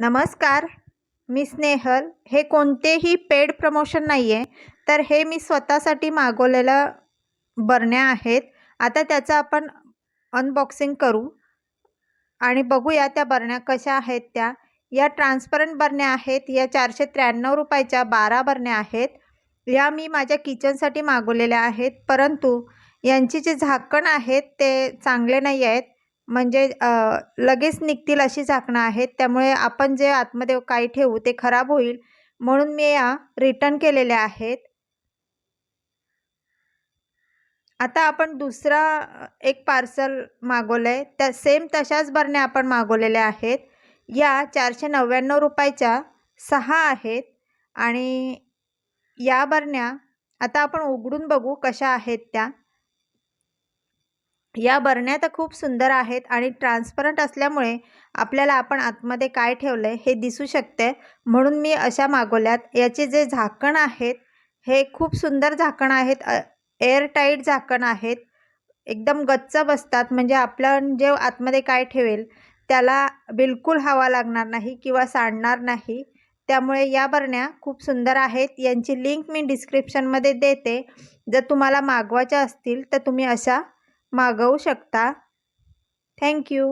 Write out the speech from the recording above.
नमस्कार मी स्नेहल. हे कोणतेही पेड प्रमोशन नाही आहे तर हे मी स्वतःसाठी मागवलेलं बरण्या आहेत. आता त्याचं आपण अनबॉक्सिंग करू आणि बघूया त्या बरण्या कशा आहेत त्या. या ट्रान्सपरंट बरण्या आहेत या चारशे त्र्याण्णव रुपयाच्या बारा बरण्या आहेत. या मी माझ्या किचनसाठी मागवलेल्या आहेत परंतु यांची जे झाकण आहेत ते चांगले नाही आहेत. म्हणजे लगेच निघतील अशी झाकणं आहेत. त्यामुळे आपण जे आतमध्ये काही ठेवू ते खराब होईल. म्हणून मी या रिटर्न केलेल्या आहेत. आता आपण दुसरा एक पार्सल मागवलं आहे त्या सेम तशाच बरण्या आपण मागवलेल्या आहेत. या चारशे नव्याण्णव रुपयाच्या सहा आहेत. आणि या बरण्या आता आपण उघडून बघू कशा आहेत त्या. या बरण्या तर खूप सुंदर आहेत आणि ट्रान्सपरंट असल्यामुळे आपल्याला आपण आतमध्ये काय ठेवलं आहे हे दिसू शकते. म्हणून मी अशा मागवल्यात. याचे जे झाकण आहेत हे खूप सुंदर झाकण आहेत. एअरटाईट झाकण आहेत. एकदम गच्च बसतात म्हणजे आपलं जे आतमध्ये काय ठेवेल त्याला बिलकुल हवा लागणार नाही किंवा सांडणार नाही. त्यामुळे या बरण्या खूप सुंदर आहेत. यांची लिंक मी डिस्क्रिप्शनमध्ये देते. जर तुम्हाला मागवायच्या असतील तर तुम्ही अशा मागवू शकता. थँक्यू